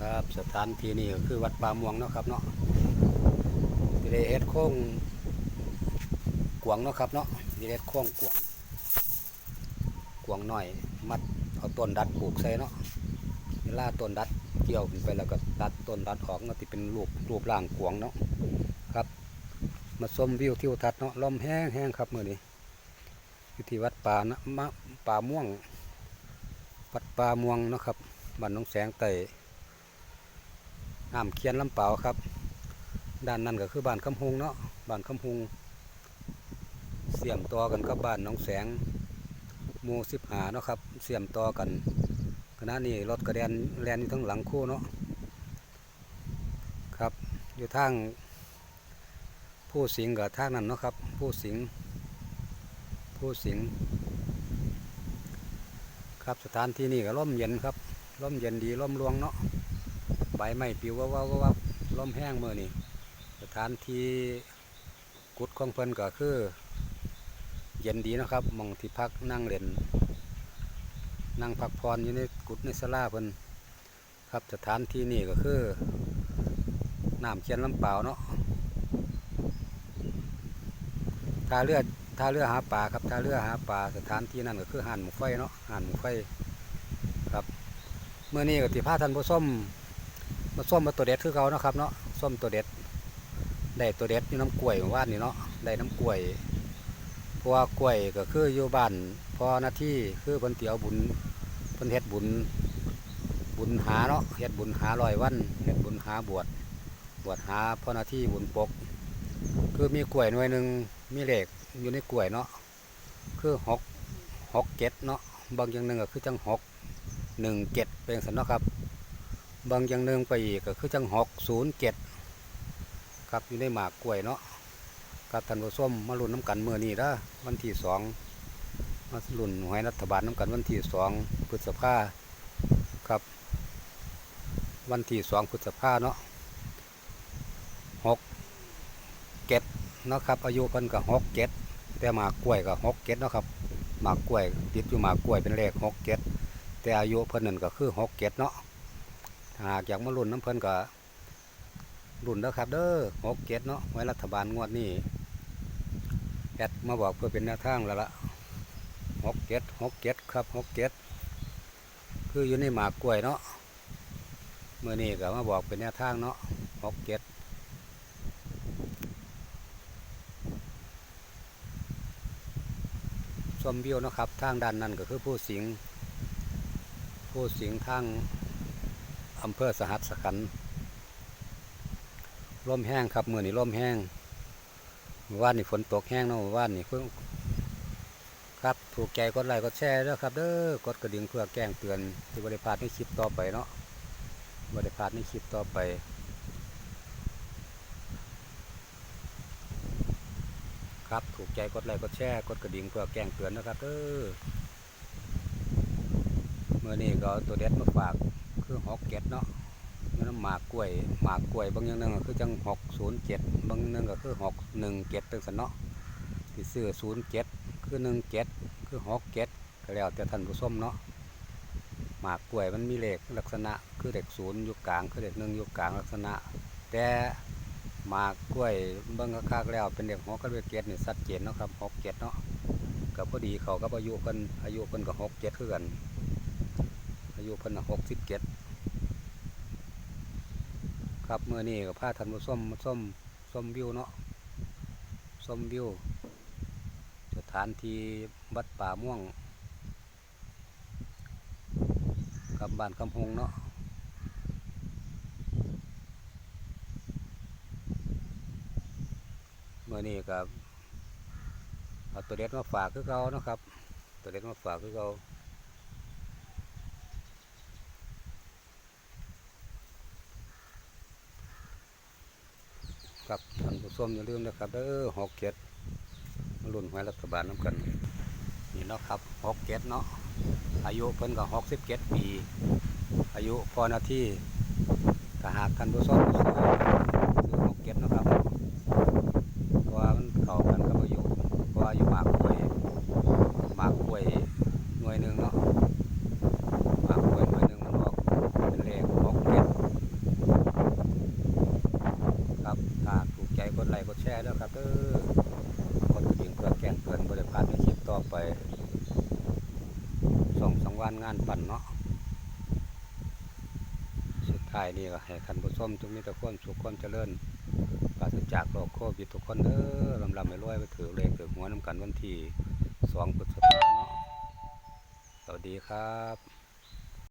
ครับสถานที่นี่ก็คือวัดป่าม่วงเนาะครับเนาะที่ได้เฮ็ดโค้งกวางเนาะครับเนาะที่ได้เฮ็ดโค้งกวางกวางน้อย มัดเอาต้นดัดปลูกใส่เนาะเวลาต้นดัดเกี่ยวขึ้นไปแล้วก็ตัดต้นดัดออกก็ที่เป็นรูปรูปร่างกวางเนาะครับ มาชมวิวทิวทัศน์เนาะลมแห้งแห้งครับมื้อนี้อยู่ที่วัดป่านะมะป่าม่วงวัดป่าม่วงเนาะครับบ้านหนองแสงไต่ น้ำเคียนลำเปล่าครับ ด้านนั้นก็คือบ้านคำฮงเนาะบ้านคำฮงเสียมต่อกันกับบ้านน้องแสงหมู่สิบหาเนาะครับ เสียมต่อกันขณะนี้รถกระเด็นแลนอยู่ทั้งหลังคู่เนาะครับ อยู่ทางผู้สิงกับทางนั้นเนาะครับ ผู้สิงผู้สิงครับสถานที่นี่ก็ร่มเย็นครับร่มเย็นดีร่มรวงเนาะ ใบไม้ปิวว่าว่าว่าว่มแห้งมือนี่สถานที่กุดของเพิ่นก็คือ เย็นดีนะครับมองที่พักนั่งเล่นนั่งพักผ่อนอยู่ในกุดในศาลาเพิ่นครับสถานที่นี่ก็คือน้ำเคียนลำเปล่าเนาะท่าเรือท่าเรือหาปลาครับท่าเรือหาปลาสถานที่นั่นก็คือหานหมูไฟเนาะหานหมูไฟครับเมื่อนี้ก็ที่พาท่านผู้ชม มาส้มมาตัวเด็ดคือเขานะครับเนาะส้มตัวเด็ดได้ตัวเด็ดอยู่น้ำกล้วยเมื่อว่านนี่เนาะได้น้ำกล้วยเพราะว่ากล้วยก็คืออยู่บ้านพอหน้าที่คือเพิ่นเตียวบุญเพิ่นเฮ็ดบุญบุญหาเนาะเฮ็ดบุญหาลอยวันเฮ็ดบุญหาบวชบวชหาพอหน้าที่บุญปก คือมีกล้วยหน่วยหนึ่งมีเหล็กอยู่ในกล้วยเนาะคือหกหกเจ็ดเนาะบางอย่างหนึ่งก็คือจังหกหนึ่งเจ็ดเป็นสันเนาะครับ บางอย่างหนึ่งไปอีกก็คือจังหกศูนย์เจ็ดครับอยู่ในหมากกล้วยเนาะครับท่านผู้ชมมาลุ้นน้ำกันเมื่อนี้นะวันที่สองมาลุ้นหวยรัฐบาลน้ำกันวันที่สองพฤษภาครับ วันที่สองพฤษภาเนาะหกเจ็ดเนาะครับอายุเพิ่นก็หกเจ็ดแต่หมากกล้วยก็หกเจ็ดเนาะครับหมากกล้วยติดอยู่หมากกล้วยเป็นเลขหกเจ็ดแต่อายุเพิ่นนั่นก็คือหกเจ็ดเนาะ หากอยากมาลุ่นน้ำเพลินก็ลุ่นแล้วครับเด้อหกเก็ดเนาะไว้รัฐบาลงวดนี้แอดมาบอกเพื่อเป็นแนวทางแล้วละหกเก็ดหกเก็ดครับหกเก็ดคืออยู่ในหมากกล้วยเนาะเมื่อนี้ก็มาบอกเป็นแนวทางเนาะหกเก็ดชมวิวเนาะครับทางด้านนั้นก็คือผู้สิงผู้สิงทาง อำเภอสหัสขันร่มแห้งครับมือนี่ร่มแห้งว่านนี่ฝนตกแห้งเนาะว่านนี่เพิ่งครับถูกใจกดไลค์กดแชร์ด้วยครับเด้อกดกระดิ่งเพื่อแจ้งเตือนที่บริพลาดในคลิปต่อไปเนาะบริพลาดในคลิปต่อไปครับถูกใจกดไลค์กดแชร์กดกระดิ่งเพื่อแจ้งเตือนนะครับเด้อเมื่อนี้ก็ตัวเด็ดมาฝาก หกเจ็ดเนาะนี่นหมากกล้วยหมากกล้วยบางอย่างนึงก็คือจังหกศูนย์เจ็ดบางอย่างนึงก็คือหกหนึ่งเจ็ดเป็นสันเนาะที่ซื้อศูนย์เจ็ดคือหนึ่งเจ็ดคือหกเจ็ดก็แล้วแต่ท่านผู้ชมเนาะหมากกล้วยมันมีเลขลักษณะคือเลขศูนย์อยู่กลางคือเลขหนึ่งอยู่กลางลักษณะ แต่หมากกล้วยเบิ่งคักแล้วเป็นเลขหกกับเลขเจ็ดนี่ชัดเจนเนาะครับหกเจ็ดเนาะก็พอดีเขากับอายุเพิ่นอายุเพิ่นก็หกเจ็ดคือกันอายุเพิ่นหกสิบเจ็ด ครับเมื่อนี้ก็พาท่านมาส้มมาส้มส้มวิวเนาะส้มวิวสถานที่วัดป่าม่วงกับบ้านคำหงเนาะเมื่อนี้กับเอาตัวเด็ดมาฝากคือเขาเนาะครับ ตัวเด็ดมาฝากคือเขา ครับท่านผู้ชมอย่าลืมนะครับเออหกเก็ดมาลุ่นหวยรัฐบาลน้ำกัน นี่เนาะครับหกเก็ดเนาะอายุเพิ่นก็หกสิบเก็ดปี อายุพอนาทีถ้าหากท่านผู้ชม ต่อไปสองสังวานงานปั่นเนาะสุดท้ายนี่ก็ให้ท่านผู้ชมทุกนี้ตะก้ามสุขควนเจริญปราศจากโรคโควิดทุกคนเด้อลำลำไม่รวยไปถือเลขถือหัวน้ำกันวันที่สองพฤษภาเนาะสวัสดีครับ